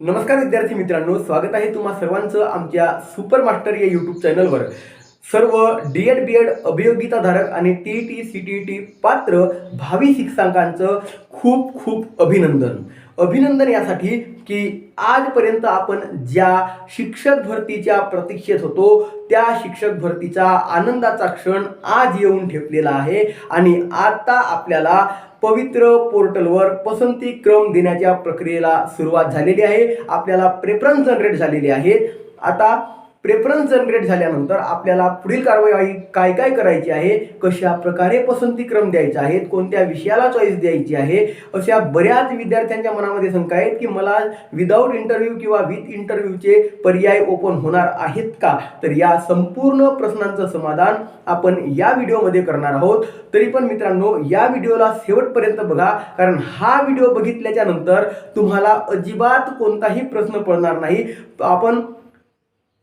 नमस्कार विद्यार्थी मित्रांनो स्वागत आहे तुम्हा सर्वांचं आमच्या सुपर मास्टर या यूट्यूब चॅनलवर. सर्व डी एड बी एड अभियोगिताधारक आणि T T C T T पात्र भावी शिक्षकांचं खूप खूप अभिनंदन. अभिनंदन यासाठी की आजपर्यंत आपण ज्या शिक्षक भरतीच्या प्रतीक्षेत होतो त्या शिक्षक भरतीचा आनंदाचा क्षण आज येऊन ठेपलेला आहे आणि आता आपल्याला पवित्र पोर्टलवर पसंती क्रम देण्याच्या प्रक्रियेला सुरुवात झालेली आहे. आपल्याला प्रेफरन्स जनरेट झालेले आहेत. आता प्रेफरन्स जनरेट झाल्यानंतर आपल्याला पुढील कारवाई काय काय करायची आहे? कशा प्रकारे पसंतीक्रम द्यायचे द्यायचा आहे कोणत्या विषयाला चॉईस द्यायची आहे? अशा बऱ्याच विद्यार्थ्यांच्या मनामध्ये शंका आहेत की मला विदाऊट इंटरव्ह्यू किंवा विथ इंटरव्ह्यूचे पर्याय ओपन होणार आहेत का? तर या संपूर्ण प्रश्नांचं समाधान आपण या व्हिडिओमध्ये करणार आहोत. तरी पण मित्रांनो या व्हिडिओला शेवटपर्यंत बघा कारण हा व्हिडिओ बघितल्याच्या नंतर तुम्हाला अजिबात कोणताही प्रश्न पडणार नाही. आपण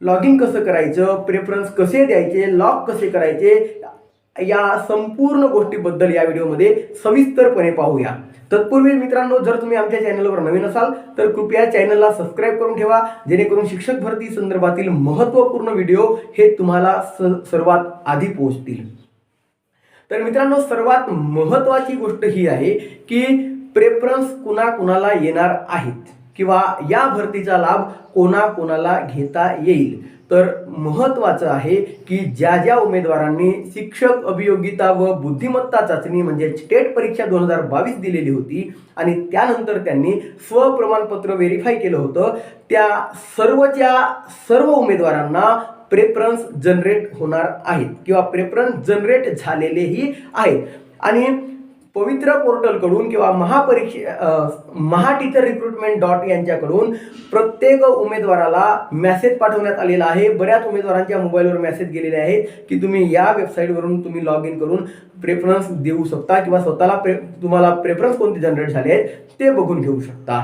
लॉग इन कसं करायचं प्रेफरन्स कसे द्यायचे लॉक कसे करायचे या संपूर्ण गोष्टीबद्दल या व्हिडिओमध्ये सविस्तरपणे पाहूया. तत्पूर्वी मित्रांनो जर तुम्ही आमच्या चॅनलवर नवीन असाल तर कृपया चॅनलला सबस्क्राईब करून ठेवा जेणेकरून शिक्षक भरती संदर्भातील महत्त्वपूर्ण व्हिडिओ हे तुम्हाला स सर्वात आधी पोहोचतील. तर मित्रांनो सर्वात महत्त्वाची गोष्ट ही आहे की प्रेफरन्स कुणाकुणाला येणार आहेत. किंवा या भरतीचा लाभ कोणाकोणाला घेता येईल? तर महत्त्वाचं आहे की ज्या ज्या उमेदवारांनी शिक्षक अभियोगिता व बुद्धिमत्ता चाचणी म्हणजे स्टेट परीक्षा दोन हजार बावीस दिलेली होती आणि त्यानंतर त्यांनी स्वप्रमाणपत्र व्हेरीफाय केलं होतं त्या सर्वच्या सर्व उमेदवारांना प्रेफरन्स जनरेट होणार आहेत किंवा प्रेफरन्स जनरेट झालेलेही आहेत. आणि पवित्र पोर्टलकडून किंवा महापरीक्षे महाटीचर महा टीचर रिक्रुटमेंट डॉट यांच्याकडून प्रत्येक उमेदवाराला मेसेज पाठवण्यात आलेला आहे. बऱ्याच उमेदवारांच्या मोबाईलवर मेसेज गेलेले आहेत की तुम्ही या वेबसाईटवरून तुम्ही लॉग इन करून प्रेफरन्स देऊ शकता किंवा स्वतःला प्रे तुम्हाला प्रेफरन्स कोणते जनरेट झाले आहेत ते बघून घेऊ शकता.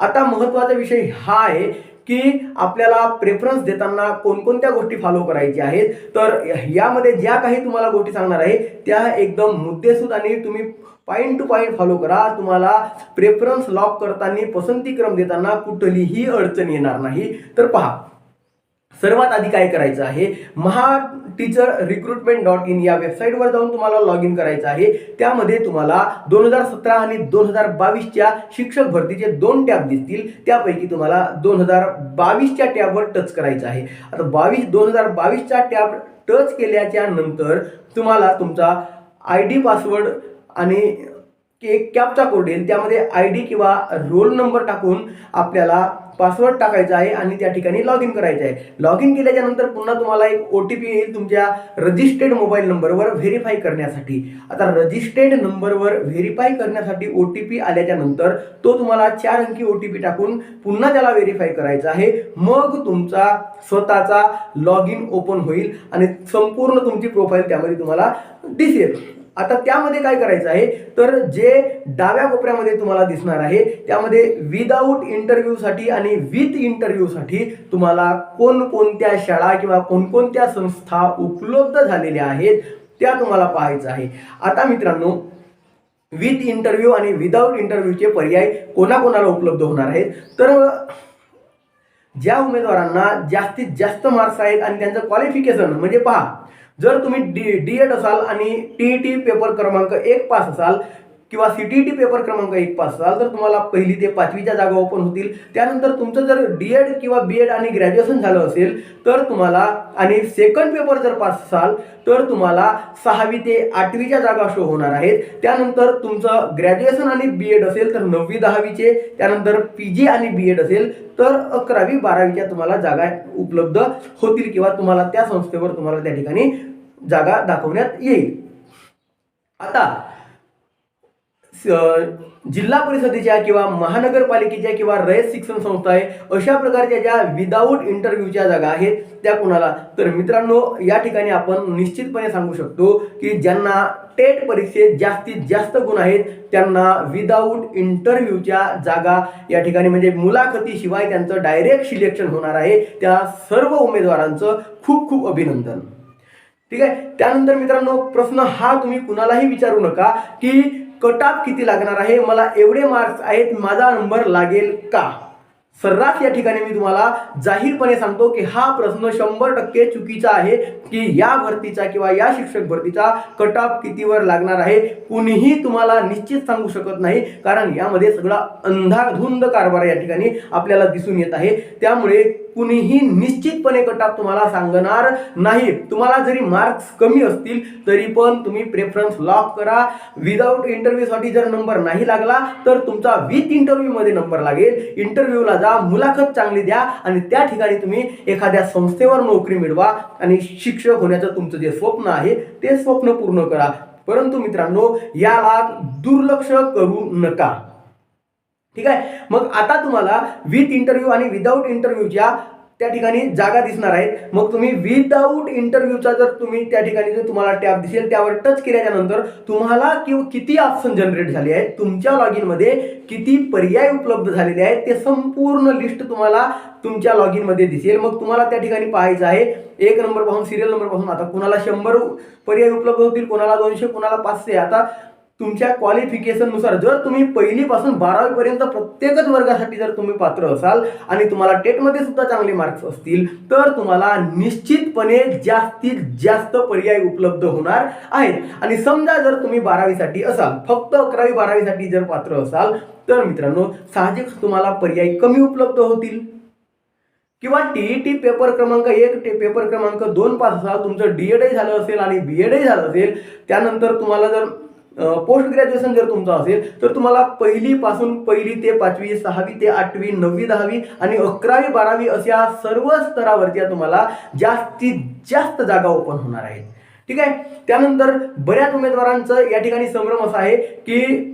आता महत्त्वाचा विषय हा आहे की आपल्याला प्रेफरन्स देताना कोणकोणत्या गोष्टी फॉलो करायच्या आहेत? तर यामध्ये ज्या काही तुम्हाला गोष्टी सांगणार आहे त्या एकदम मुद्देसूद आणि तुम्ही पॉईंट टू पॉईंट फॉलो करा. तुम्हाला प्रेफरन्स लॉक करताना पसंतीक्रम देताना कुठलीही अडचण येणार नाही. तर पहा सर्वात आधी काय करायचं आहे? Maha teacher recruitment dot in या वेबसाईटवर जाऊन तुम्हाला लॉग इन करायचं आहे. त्यामध्ये तुम्हाला दोन हजार सतरा आणि दोन हजार बावीसच्या शिक्षक भरतीचे दोन टॅब दिसतील. त्यापैकी तुम्हाला दोन हजार बावीसच्या टॅबवर टच करायचं आहे. आता बावीस दोन हजार बावीसचा टॅब टच केल्याच्यानंतर तुम्हाला तुमचा आय डी पासवर्ड आणि एक कॅपचा कोड येईल. त्यामध्ये आय डी किंवा रोल नंबर टाकून आपल्याला पासवर्ड टाकायचा आहे आणि त्या ठिकाणी लॉग इन करायचं आहे. लॉग इन केल्याच्यानंतर पुन्हा तुम्हाला एक ओ टी पी येईल तुमच्या रजिस्टर्ड मोबाईल नंबरवर व्हेरीफाय करण्यासाठी. आता रजिस्टर्ड नंबरवर व्हेरीफाय करण्यासाठी ओ टी पी आल्याच्यानंतर तो तुम्हाला चार अंकी ओ टी पी टाकून पुन्हा त्याला व्हेरीफाय करायचा आहे. मग तुमचा स्वतःचा लॉग इन ओपन होईल आणि संपूर्ण तुमची प्रोफाईल त्यामध्ये तुम्हाला दिसेल. आता त्यामध्ये काय करायचं आहे? तर जे डाव्या कोपऱ्यामध्ये तुम्हाला दिसणार आहे त्यामध्ये विदाऊट इंटरव्ह्यूसाठी आणि विथ इंटरव्ह्यूसाठी तुम्हाला कोणकोणत्या शाळा किंवा कोणकोणत्या संस्था उपलब्ध झालेल्या आहेत त्या तुम्हाला पाहायचं आहे. आता मित्रांनो विथ इंटरव्ह्यू आणि विदाऊट इंटरव्ह्यूचे पर्याय कोणाकोणाला उपलब्ध होणार आहेत? तर ज्या उमेदवारांना जास्तीत जास्त मार्क्स आहेत आणि त्यांचं क्वालिफिकेशन म्हणजे पहा जर तुम्ही डी डी एड असाल आणि टी ई टी पेपर क्रमांक एक पास असाल किंवा सी टी टी पेपर क्रमांक एक पास असाल तर तुम्हाला पहिली ते पाचवीच्या जागा ओपन होतील. त्यानंतर तुमचं जर डी एड किंवा बी एड आणि ग्रॅज्युएशन झालं असेल तर तुम्हाला आणि सेकंड पेपर जर पास असाल तर तुम्हाला सहावी ते आठवीच्या जागा शो होणार आहेत. त्यानंतर तुमचं ग्रॅज्युएशन आणि बी एड असेल तर नववी दहावीचे. त्यानंतर पी जी आणि बी एड असेल तर अकरावी बारावीच्या तुम्हाला जागा उपलब्ध होतील किंवा तुम्हाला त्या संस्थेवर तुम्हाला त्या ठिकाणी जागा दाखवण्यात येईल. आता स- जिल्हा परिषदेच्या किंवा महानगरपालिकेच्या किंवा रयत शिक्षण संस्था आहे अशा प्रकारच्या ज्या विदाऊट इंटरव्ह्यूच्या जागा आहेत त्या कुणाला? तर मित्रांनो या ठिकाणी आपण निश्चितपणे सांगू शकतो की ज्यांना टेट परीक्षेत जास्तीत जास्त गुण आहेत त्यांना विदाऊट इंटरव्ह्यूच्या जागा या ठिकाणी म्हणजे मुलाखतीशिवाय त्यांचं डायरेक्ट सिलेक्शन होणार आहे. त्या सर्व उमेदवारांचं खूप खूप अभिनंदन. ठीक आहे? त्यानंतर मित्रांनो प्रश्न हा तुम्ही कुणालाही विचारू नका की कट ऑफ किती लागणार आहे? मला एवढे मार्क्स आहेत माझा नंबर लागेल का? सर्रास या ठिकाणी मी तुम्हाला जाहीरपणे सांगतो की हा प्रश्न शंभर टक्के चुकीचा आहे की या भरतीचा किंवा या शिक्षक भरतीचा कट ऑफ कितीवर लागणार आहे कुणीही तुम्हाला निश्चित सांगू शकत नाही कारण यामध्ये सगळा अंधाधुंद कारभार या ठिकाणी आपल्याला दिसून येत आहे. त्यामुळे कुणीही निश्चितपणे कट तुम्हाला सांगणार नाही. तुम्हाला जरी मार्क्स कमी असतील तरी पण तुम्ही प्रेफरन्स लॉक करा. विदाऊट इंटरव्ह्यूसाठी जर नंबर नाही लागला तर तुमचा विथ इंटरव्ह्यूमध्ये नंबर लागेल. इंटरव्ह्यूला जा मुलाखत चांगली द्या आणि त्या ठिकाणी तुम्ही एखाद्या संस्थेवर नोकरी मिळवा आणि शिक्षक होण्याचं तुमचं जे स्वप्न आहे ते स्वप्न पूर्ण करा. परंतु मित्रांनो याला दुर्लक्ष करू नका. ठीक आहे? मग आता तुम्हाला विथ इंटरव्ह्यू आणि विदाऊट इंटरव्ह्यूच्या त्या ठिकाणी जागा दिसणार आहेत. मग तुम्ही विदाऊट इंटरव्ह्यूचा जर तुम्ही त्या ठिकाणी जर तुम्हाला टॅब दिसेल त्यावर टच केल्याच्यानंतर तुम्हाला किंवा किती ऑप्शन जनरेट झाले आहेत तुमच्या लॉग इनमध्ये किती पर्याय उपलब्ध झालेले आहेत ते संपूर्ण लिस्ट तुम्हाला तुमच्या लॉग इनमध्ये दिसेल. मग तुम्हाला त्या ठिकाणी पाहायचं आहे एक नंबर पाहून सिरियल नंबर पाहून आता कुणाला शंभर पर्याय उपलब्ध होतील कोणाला दोनशे कोणाला पाचशे आता तुमच्या क्वालिफिकेशननुसार जर तुम्ही पहिलीपासून बारावीपर्यंत प्रत्येकच वर्गासाठी जर तुम्ही पात्र असाल आणि तुम्हाला टेटमध्ये सुद्धा चांगले मार्क्स असतील तर तुम्हाला निश्चितपणे जास्तीत जास्त पर्याय उपलब्ध होणार आहेत. आणि समजा जर तुम्ही बारावीसाठी असाल फक्त अकरावी बारावीसाठी जर पात्र असाल तर मित्रांनो साहजिक तुम्हाला पर्याय कमी उपलब्ध होतील. किंवा टीईटी पेपर क्रमांक एक ते पेपर क्रमांक दोन पास असाल तुमचं डीएडही झालं असेल आणि बीएडही झालं असेल त्यानंतर तुम्हाला जर पोस्ट ग्रॅज्युएशन जर तुमचं असेल तर तुम्हाला पहिलीपासून पहिली ते पाचवी सहावी ते आठवी नववी दहावी आणि अकरावी बारावी अशा सर्व स्तरावरच्या तुम्हाला जास्तीत जास्त जागा ओपन होणार आहेत. ठीक आहे? त्यानंतर बऱ्याच उमेदवारांचं या ठिकाणी संभ्रम असा आहे की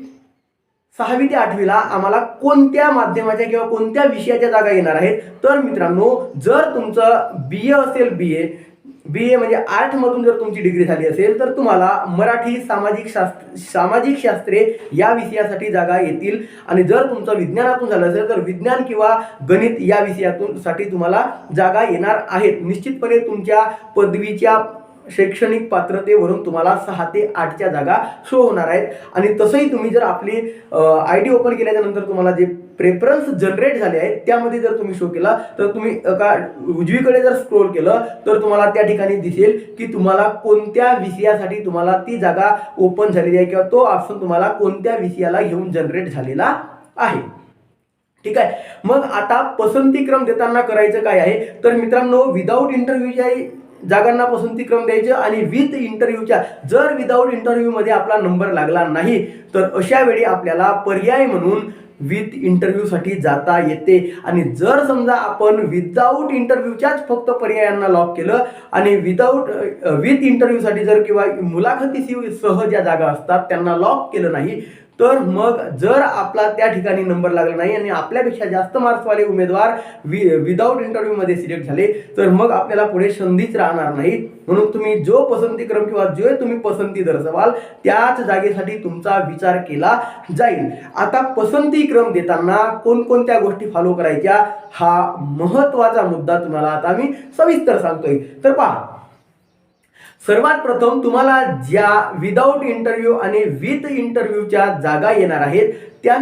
सहावी ते आठवीला आम्हाला कोणत्या माध्यमाच्या किंवा कोणत्या विषयाच्या जागा येणार आहेत? तर मित्रांनो जर तुमचं बी ए असेल बी ए बी ए म्हणजे आर्टमधून जर तुमची डिग्री झाली असेल तर तुम्हाला मराठी सामाजिक शास्त्र सामाजिक शास्त्रे या विषयासाठी जागा येतील. आणि जर तुमचं विज्ञानातून झालं असेल तर विज्ञान किंवा गणित या विषयातून साठी तुम्हाला जागा येणार आहेत. निश्चितपणे तुमच्या पदवीच्या शैक्षणिक पात्रतेवरून तुम्हाला सहा ते आठच्या जागा शो होणार आहेत. आणि तसंही तुम्ही जर आपली आय डी ओपन केल्याच्यानंतर तुम्हाला जे प्रेफरन्स जनरेट झाले आहेत त्यामध्ये जर तुम्ही शो केला तर तुम्ही का उजवीकडे जर स्क्रोल केलं तर तुम्हाला त्या ठिकाणी दिसेल की तुम्हाला कोणत्या विषयासाठी तुम्हाला ती जागा ओपन झालेली आहे किंवा तो ऑप्शन तुम्हाला कोणत्या विषयाला घेऊन जनरेट झालेला आहे. ठीक आहे? मग आता पसंती क्रम देताना करायचं काय आहे? तर मित्रांनो विदाऊट इंटरव्ह्यूच्या जागांना पसंती क्रम द्यायचं आणि विथ इंटरव्ह्यूच्या जर विदाऊट इंटरव्ह्यूमध्ये आपला नंबर लागला नाही तर अशा वेळी आपल्याला पर्याय म्हणून विथ इंटरव्ह्यूसाठी जाता येते. आणि जर समजा आपण विदाऊट इंटरव्ह्यूच्याच फक्त पर्यायांना लॉक केलं आणि विदाऊट विथ इंटरव्ह्यूसाठी जर किंवा मुलाखती सह ज्या जागा असतात त्यांना लॉक केलं नाही तर मग जर आपला त्या ठिकाणी नंबर लागला नाही आणि आपल्यापेक्षा जास्त मार्क्सवाले उमेदवार वि विदाऊट इंटरव्ह्यूमध्ये सिलेक्ट झाले तर मग आपल्याला पुढे संधीच राहणार नाही म्हणून तुम्ही जो पसंती क्रम किंवा जे तुम्ही पसंती दर्शवाल त्याच जागेसाठी तुमचा विचार केला जाईल. आता पसंती क्रम देताना कोणकोणत्या गोष्टी फॉलो करायच्या हा महत्त्वाचा मुद्दा तुम्हाला आता मी सविस्तर सांगतोय. तर पहा सर्वात प्रथम तुम्हाला ज्या विदाऊट इंटरव्ह्यू आणि विथ इंटरव्ह्यूच्या जागा येणार आहेत त्या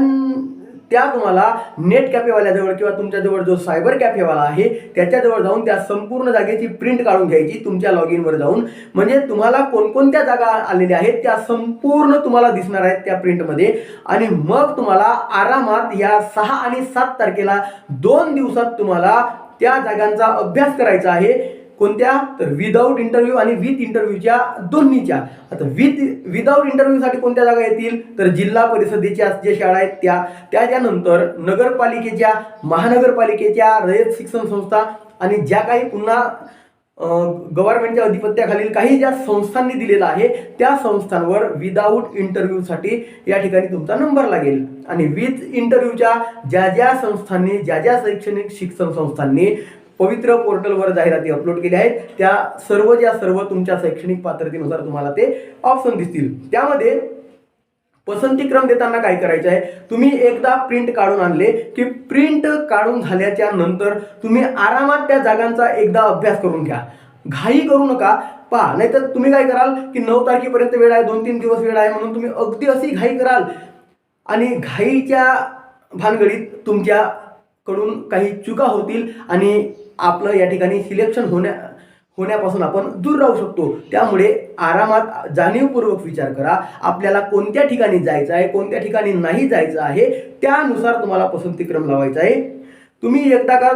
त्या तुम्हाला नेट कॅफेवाल्याजवळ किंवा तुमच्याजवळ जो सायबर कॅफेवाला आहे त्याच्याजवळ जाऊन त्या संपूर्ण जागेची प्रिंट काढून घ्यायची तुमच्या लॉग इनवर जाऊन. म्हणजे तुम्हाला कोणकोणत्या जागा आलेल्या आहेत त्या संपूर्ण तुम्हाला दिसणार आहेत त्या प्रिंटमध्ये आणि मग तुम्हाला आरामात या सहा आणि सात तारखेला दोन दिवसात तुम्हाला त्या जागांचा अभ्यास करायचा आहे. कोणत्या? तर विदाऊट इंटरव्ह्यू आणि विथ इंटरव्ह्यूच्या दोन्हीच्या. आता विथ विदाऊट इंटरव्ह्यूसाठी कोणत्या जागा येतील? तर जिल्हा परिषदेच्या जे शाळा आहेत त्या त्याच्यानंतर नगरपालिकेच्या महानगरपालिकेच्या रयत शिक्षण संस्था आणि ज्या काही पुन्हा गव्हर्नमेंटच्या अधिपत्याखालील काही ज्या संस्थांनी दिलेला आहे त्या संस्थांवर विदाऊट इंटरव्ह्यूसाठी या ठिकाणी तुमचा नंबर लागेल. आणि विथ इंटरव्ह्यूच्या ज्या ज्या संस्थांनी ज्या ज्या शैक्षणिक शिक्षण संस्थांनी पवित्र पोर्टलवर जाहिराती अपलोड केल्या आहेत. त्या सर्व ज्या सर्व तुमच्या शैक्षणिक पात्रतेनुसार तुम्हाला ते ऑप्शन दिसतील. त्यामध्ये पसंती क्रम देताना काय करायचं आहे? तुम्ही एकदा प्रिंट काढून आणले की प्रिंट काढून झाल्याच्यानंतर तुम्ही आरामात त्या जागांचा एकदा अभ्यास करून घ्या. घाई करू नका. पहा नाहीतर तुम्ही काय कराल की नऊ तारखेपर्यंत वेळ आहे दोन तीन दिवस वेळ आहे म्हणून तुम्ही अगदी अशी घाई कराल. आणि घाईच्या भानगडीत तुमच्याकडून काही चुका होतील आणि आपलं या ठिकाणी सिलेक्शन होण्या होण्यापासून आपण दूर राहू शकतो. त्यामुळे आरामात जाणीवपूर्वक विचार करा. आपल्याला कोणत्या ठिकाणी जायचं आहे कोणत्या ठिकाणी नाही जायचं आहे त्यानुसार तुम्हाला पसंतीक्रम लावायचा आहे. तुम्ही एकदा का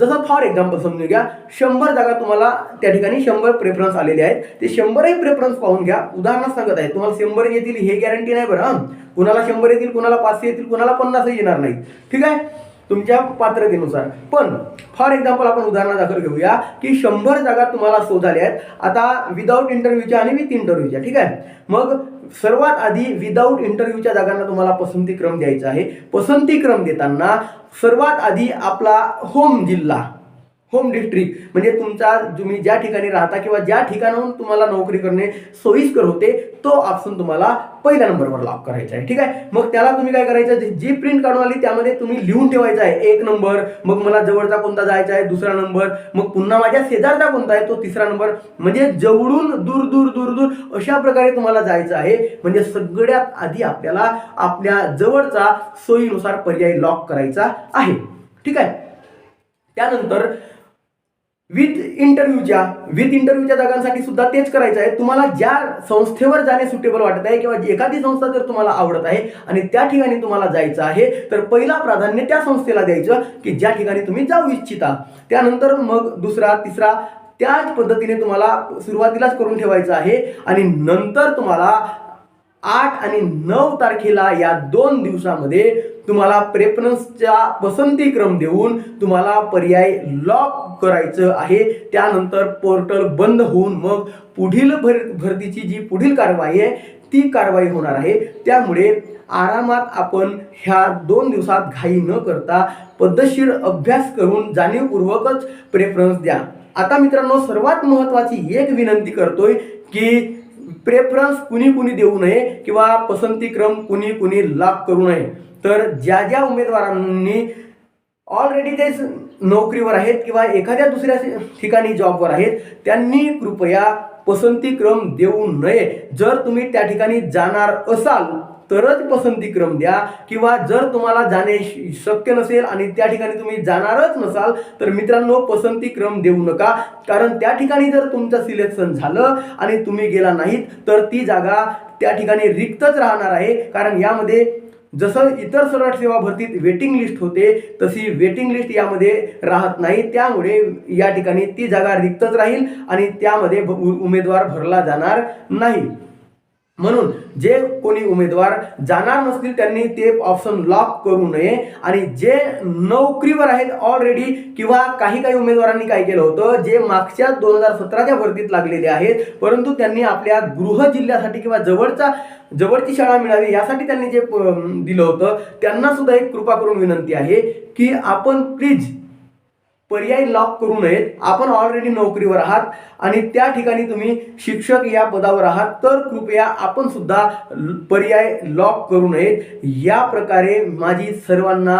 जसं फॉर एक्झाम्पल समजून घ्या शंभर जागा तुम्हाला त्या ठिकाणी शंभर प्रेफरन्स आलेले आहेत. ते शंभरही प्रेफरन्स पाहून घ्या. उदाहरण सांगत आहे. तुम्हाला शंभर येतील हे गॅरंटी नाही बरं कुणाला शंभर येतील कुणाला पाचशे येतील कुणाला पन्नासही येणार नाही ठीक आहे? तुमच्या पात्रतेनुसार. पण फॉर एक्झाम्पल आपण उदाहरणादाखल घेऊया की शंभर जागा तुम्हाला शोधाल्या आहेत. आता विदाऊट इंटरव्ह्यूच्या आणि विथ इंटरव्ह्यूच्या ठीक आहे? मग सर्वात आधी विदाऊट इंटरव्ह्यूच्या जागांना तुम्हाला पसंतीक्रम द्यायचा आहे. पसंतीक्रम देताना सर्वात आधी आपला होम जिल्हा. Home district. म्हणजे तुमचा तुम्ही ज्या ठिकाणी राहता किंवा ज्या ठिकाणाहून तुम्हाला नोकरी करणे सोयीस्कर होते तो ऑप्शन तुम्हाला पहिल्या नंबरवर लॉक करायचा आहे. ठीक आहे? मग त्याला तुम्ही काय करायचं? जी- जी प्रिंट काढून आली त्यामध्ये तुम्ही लिहून ठेवायचं आहे. एक नंबर मग मला जवळचा कोणता जायचा आहे? दुसरा नंबर मग पुन्हा माझ्या शेजारचा कोणता आहे? तो तिसरा नंबर. म्हणजे जवळून दूर दूर दूर दूर अशा प्रकारे तुम्हाला जायचं आहे. म्हणजे सगळ्यात आधी आपल्याला आपल्या जवळचा सोयीनुसार पर्याय लॉक करायचा आहे. ठीक आहे? त्यानंतर विथ इंटरव्ह्यूच्या विथ इंटरव्ह्यूच्या जागांसाठी सुद्धा तेच करायचं आहे. तुम्हाला ज्या संस्थेवर जाणे सुटेबल वाटत आहे किंवा एखादी संस्था जर तुम्हाला आवडत आहे आणि त्या ठिकाणी तुम्हाला जायचं आहे तर पहिला प्राधान्य त्या संस्थेला द्यायचं की ज्या ठिकाणी तुम्ही जाऊ इच्छिता. त्यानंतर मग दुसरा तिसरा त्याच पद्धतीने तुम्हाला सुरुवातीलाच करून ठेवायचं आहे आणि नंतर तुम्हाला आठ आणि नऊ तारखेला या दोन दिवसामध्ये तुम्हाला प्रेफरन्सचा पसंतीक्रम देऊन तुम्हाला पर्याय लॉक करायचं आहे. त्यानंतर पोर्टल बंद होऊन मग पुढील भर भरतीची जी पुढील कारवाई आहे ती कारवाई होणार आहे. त्यामुळे आरामात आपण ह्या दोन दिवसात घाई न करता पद्धतशीर अभ्यास करून जाणीवपूर्वकच प्रेफरन्स द्या. आता मित्रांनो सर्वात महत्त्वाची एक विनंती करतोय की प्रेफरन्स कुणी कुणी देऊ नये किंवा पसंतीक्रम कुणी कुणी लाभ करू नये. तर ज्या ज्या उमेदवारांनी ऑलरेडी ते स- नोकरीवर आहेत किंवा एखाद्या दुसऱ्या ठिकाणी जॉबवर आहेत त्यांनी कृपया पसंतीक्रम देऊ नये. जर तुम्ही त्या ठिकाणी जाणार असाल तरच पसंतीक्रम द्या. किंवा जर तुम्हाला जाणे शक्य नसेल आणि त्या ठिकाणी तुम्ही जाणारच नसाल तर मित्रांनो पसंतीक्रम देऊ नका. कारण त्या ठिकाणी जर तुमचं सिलेक्शन झालं आणि तुम्ही गेला नाहीत तर ती जागा त्या ठिकाणी रिक्तच राहणार आहे. कारण यामध्ये जसं इतर सरळ सेवा भरतीत वेटिंग लिस्ट होते तशी वेटिंग लिस्ट यामध्ये राहत नाही. त्यामुळे या ठिकाणी ती जागा रिक्तच राहील आणि त्यामध्ये भ- उ- उमेदवार भरला जाणार नाही. म्हणून जे कोणी उमेदवार जाणार नसतील त्यांनी ते ऑप्शन लॉक करू नये. आणि जे नोकरीवर आहेत ऑलरेडी किंवा काही काही उमेदवारांनी काय केलं होतं जे मागच्या दोन हजार सतराच्या भरतीत लागलेले आहेत परंतु त्यांनी आपल्या गृह जिल्ह्यासाठी किंवा जवळचा जवळची शाळा मिळावी यासाठी त्यांनी जे प- दिलं होतं त्यांना सुद्धा एक कृपा करून विनंती आहे की आपण प्लीज पर्याय लॉक करू नयेत. आपण ऑलरेडी नोकरीवर आहात आणि त्या ठिकाणी तुम्ही शिक्षक या पदावर आहात. तर कृपया आपण सुद्धा पर्याय लॉक करू नयेत. या प्रकारे माझी सर्वांना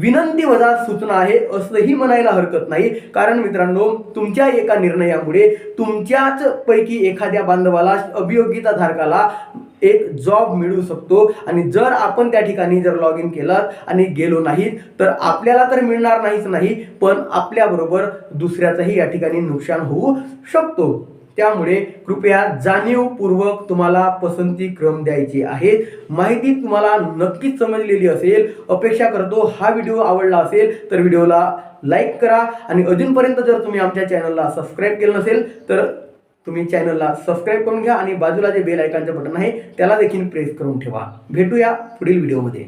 विनंती वजा सूचना आहे. असंही म्हणायला हरकत नाही. कारण मित्रांनो तुमच्या एका निर्णयामुळे तुमच्याच पैकी एखाद्या बांधवाला अभियोगिता धारकाला एक जॉब मिळू शकतो. आणि जर आपण त्या ठिकाणी जर लॉग इन केलं आणि गेलो नाही तर आपल्याला तर मिळणार नाहीच नाही पण आपल्याबरोबर दुसऱ्याचंही या ठिकाणी नुकसान होऊ शकतो. त्यामुळे कृपया जाणीवपूर्वक तुम्हाला पसंती क्रम द्यायची आहे माहिती तुम्हाला नक्कीच समजलेली असेल. अपेक्षा करतो हा व्हिडिओ आवडला असेल तर व्हिडिओला लाईक करा. आणि अजूनपर्यंत जर तुम्ही आमच्या चॅनलला सबस्क्राईब केलं नसेल तर तुम्ही चॅनलला सबस्क्राईब करून घ्या आणि बाजूला जे बेल आयकॉनचं बटन आहे त्याला देखील प्रेस करून ठेवा. भेटूया पुढील व्हिडिओमध्ये